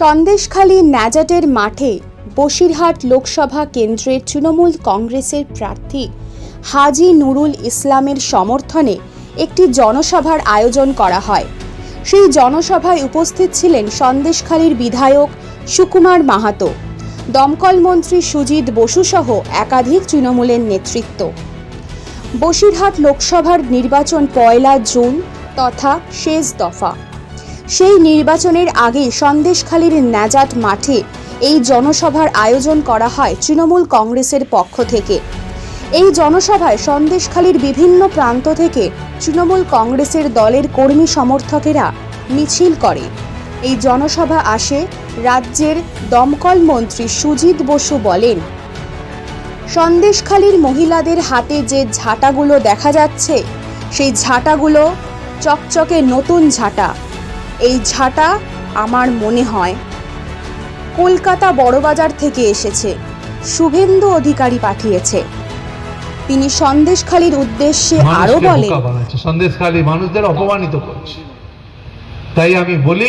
সন্দেশখালী ন্যাজাটের মাঠে বসিরহাট লোকসভা কেন্দ্রের তৃণমূল কংগ্রেসের প্রার্থী হাজি নুরুল ইসলামের সমর্থনে একটি জনসভার আয়োজন করা হয়। সেই জনসভায় উপস্থিত ছিলেন সন্দেশখালীর বিধায়ক সুকুমার মাহাতো, দমকল মন্ত্রী সুজিত বসুসহ একাধিক তৃণমূলের নেতৃত্ব। বসিরহাট লোকসভার নির্বাচন পয়লা জুন তথা শেষ দফা। সেই নির্বাচনের আগে সন্দেশখালীর ন্যাজাট মাঠে এই জনসভার আয়োজন করা হয় তৃণমূল কংগ্রেসের পক্ষ থেকে। এই জনসভায় সন্দেশখালীর বিভিন্ন প্রান্ত থেকে তৃণমূল কংগ্রেসের দলের কর্মী সমর্থকেরা মিছিল করে। এই জনসভা আসে রাজ্যের দমকল মন্ত্রী সুজিত বসু বলেন, সন্দেশখালীর মহিলাদের হাতে যে ঝাঁটাগুলো দেখা যাচ্ছে, সেই ঝাঁটাগুলো চকচকে নতুন ঝাঁটা। এই ঝাঁটা আমার মনে হয়। কলকাতা বড়বাজার থেকে এসেছে। শুভেন্দু অধিকারী পাঠিয়েছে। তিনি সন্দেশখালীর উদ্দেশ্যে আরও বলেন সন্দেশখালী মানুষদের অপমানিত করছে। তাই আমি বলি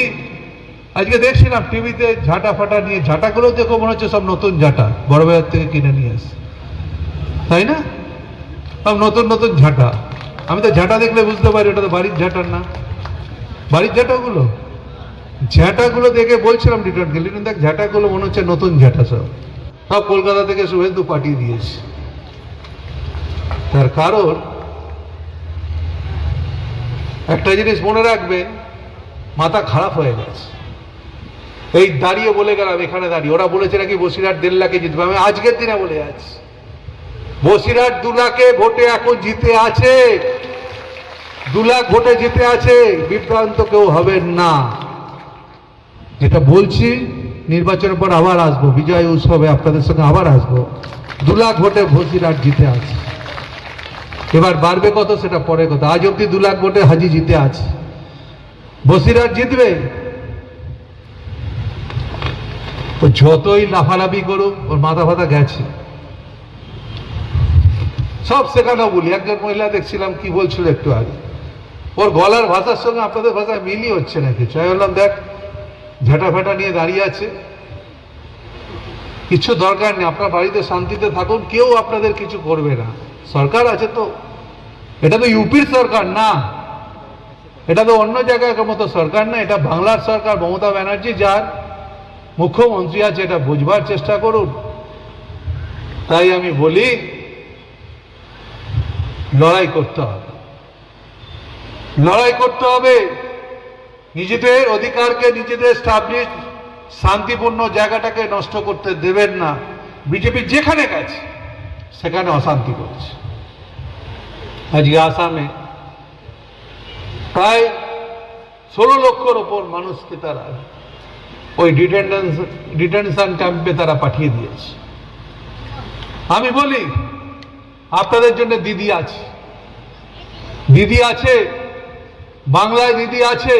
আজকে দেখছিলাম টিভিতে ঝাঁটা ফাটা নিয়ে ঝাঁটাগুলো দেখো মনে হচ্ছে সব নতুন ঝাঁটা বড় বাজার থেকে কিনে নিয়ে আসে তাই না? সব নতুন নতুন ঝাঁটা। আমি তো ঝাঁটা দেখলে বুঝতে পারি ওটা তো বাড়ির ঝাঁটার না। বাড়ির ঝাঁটাগুলো? ঝাঁটাগুলো দেখে বলছিলাম রিটার্নকে লিটন দেখ, ঝাঁটাগুলো মনে হচ্ছে নতুন ঝাঁটা সব। সব কলকাতা থেকে শুভেন্দু পাঠিয়ে দিয়েছে। তার কারণ, একটা জিনিস মনে রাখবেন মাথা খারাপ হয়ে গেছে। এই দাঁড়িয়ে বলে গেলাম, এখানে দাঁড়িয়ে। ওরা বলেছে নাকি বসিরহাট দেড় লাখে জিতবে। আমি আজকের দিনে বলে যাচ্ছি। বসিরহাট দু লাখে ভোটে এখন জিতে আছে। দু লাখ ভোটে জিতে আছে, বিভ্রান্ত কেউ হবেন না। যেটা বলছি, নির্বাচনের পর আবার আসব, বিজয় উৎসবে আপনাদের সঙ্গে আবার আসব। দু লাখ ভোটে বসিরহাট জিতে আছে। এবার বাড়বে কত, সেটা পরে কথা। আজ অব্দি দু লাখ ভোটে হাজি জিতে আছে। বসিরহাট জিতবে? ও যতই লাফালাফি করুক, ওর মাথা ফাথা গেছে। সব শেখানো বলি। একজন মহিলা দেখছিলাম কি বলছিল একটু আগে। ওর গলার ভাষার সঙ্গে আপনাদের ভাষা মিলই হচ্ছে না কিছু। আমি বললাম, দেখ, ঝাঁটা ফাটা নিয়ে দাঁড়িয়ে আছে। কিছু দরকার নেই, আপনার বাড়িতে শান্তিতে থাকুন, কেউ আপনাদের কিছু করবে না। সরকার আছে তো। এটা তো ইউপির সরকার, না। এটা তো অন্য জায়গায় মতো সরকার না, এটা বাংলার সরকার। মমতা ব্যানার্জি যার, মুখ্যমন্ত্রী আছে, এটা বুঝবার চেষ্টা করুন। তাই আমি বলি, লড়াই করতে হবে। লড়াই করতে হবে। নিজেদের অধিকারকে নিজেদের স্টাবলিশ, শান্তিপূর্ণ জায়গাটাকে নষ্ট করতে দেবেন না। বিজেপি যেখানে গেছে, সেখানে অশান্তি করছে। আজকে আসামে প্রায় ষোলো লক্ষর ওপর মানুষকে তারা ওই ডিটেনশন ডিটেনশন ক্যাম্পে তারা পাঠিয়ে দিয়েছে। আমি বলি, আপনাদের জন্য দিদি আছে। দিদি আছে বাংলায় দিদি আছে।